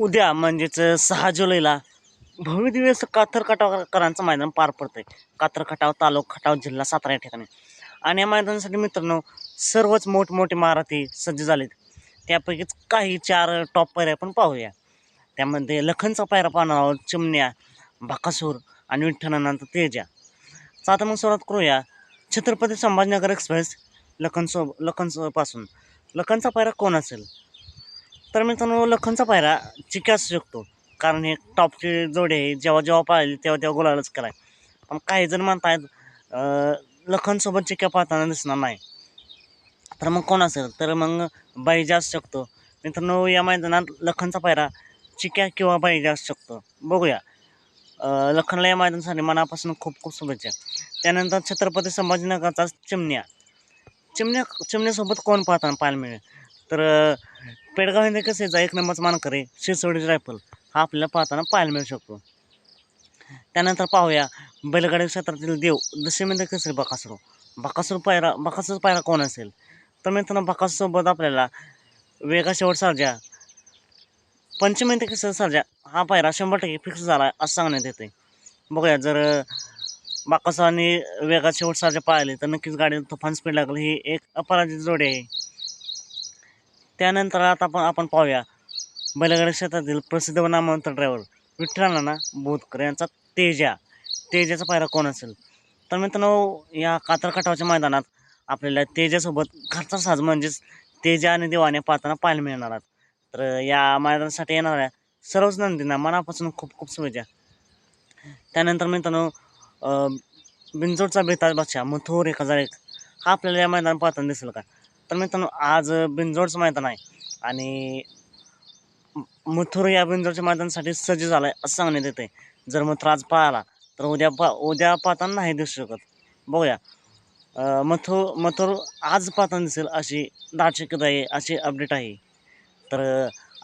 उद्या म्हणजेच सहा जुलैला भव्य दिवस खटाव खटावकरांचं मैदान पार पडतंय. कातर खटाव तालुका खटाव जिल्हा सातारा या ठिकाणी. आणि या मैदानासाठी मित्रांनो सर्वच मोठमोठे मारुती सज्ज झालेत. त्यापैकीच काही चार टॉप पायऱ्या आपण पाहूया. त्यामध्ये लखनचा पायरा पाहणार आहोत चिमण्या भाकासूर आणि विठ्ठलानंतर तेजा. तर आता मग सुरुवात करूया. छत्रपती संभाजीनगर एक्सप्रेस लखनसो लखनपासून लखनचा पायरा कोण असेल? तर मित्रांनो लखनचा पायरा चिक्या असू शकतो. कारण हे टॉपचे जोडे आहे जेव्हा जेव्हा पाळले तेव्हा तेव्हा गुलालच कराय पण काही जण म्हणतायत लखनसोबत चिक्या पाहताना दिसणार नाही. तर मग कोण असेल? तर मग बाईजा असू शकतो. मित्रांनो या मैदानात लखनचा पायरा चिक्या किंवा बाईजा असू शकतो. बघूया. लखनला या मैदानासाठी मनापासून खूप खूप शुभेच्छा. त्यानंतर छत्रपती संभाजीनगरचा चिमण्या. चिमण्या चिमण्यासोबत कोण पाहताना पाहायला मिळेल? तर पेडगाव हे कसं यायचा एक नंबरचा मानकरी शिरसोडी रायफल. हा आपल्याला पाहताना पाहायला मिळू शकतो. त्यानंतर पाहूया बैलगाडी क्षेत्रातील देव दशमीमध्ये कसं बकासूर? बकासूर पायरा बकासूर पायरा कोण असेल? तर मित्रांनो बकासूरसोबत आपल्याला वेगा शेवट सारजा पंचमी ते सारजा? हा पायरा शंभर टक्के फिक्स झाला असं सांगण्यात येते बघूया जर बाकासूर आणि वेगा शेवट सारजा पाहिले तर नक्कीच गाडीला तुफान स्पीड लागली. ही एक अपराजित जोडी आहे. त्यानंतर आता आपण आपण पाहूया. बैलगाडी क्षेत्रातील प्रसिद्ध व नामवंत ड्रायव्हर विठ्ठलाना बोधकर यांचा तेजा. तेजाचा पायरा कोण असेल? तर मित्रांनो या कातरकाठावच्या मैदानात आपल्याला तेजासोबत घरचा साज म्हणजेच तेजा आणि देवाने पाहताना पाहायला मिळणार आहेत तर या मैदानासाठी येणाऱ्या सर्वच नंदींना मनापासून खूप खूप शुभेच्छा. त्यानंतर मित्रांनो बिंजोडचा बेताज बादशाह मथोर एक हजार एक. हा आपल्याला या मैदान पाहताना दिसेल का? तर मित्रांनो आज बिंजोडचं मैदान आहे. आणि मथुर या बिंजोडच्या मैदानासाठी सज्ज झाला आहे असं सांगण्यात येते जर मथुर आज पाळाला तर उद्या पा उद्या पाहताना नाही दिसू शकत. बघूया. मथु मथुर मथुर आज पाहताना दिसेल अशी दाट शक्यता आहे अशी अपडेट आहे. तर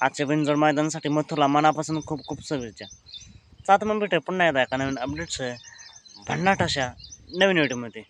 आजच्या बिंजोड मैदानासाठी मथुरला मनापासून खूप खूप शुभेच्छा. तर मग भेटे पुन्हा एकदा एका नवीन अपडेट्स भन्नाट अशा नवीन व्हिडिओमध्ये.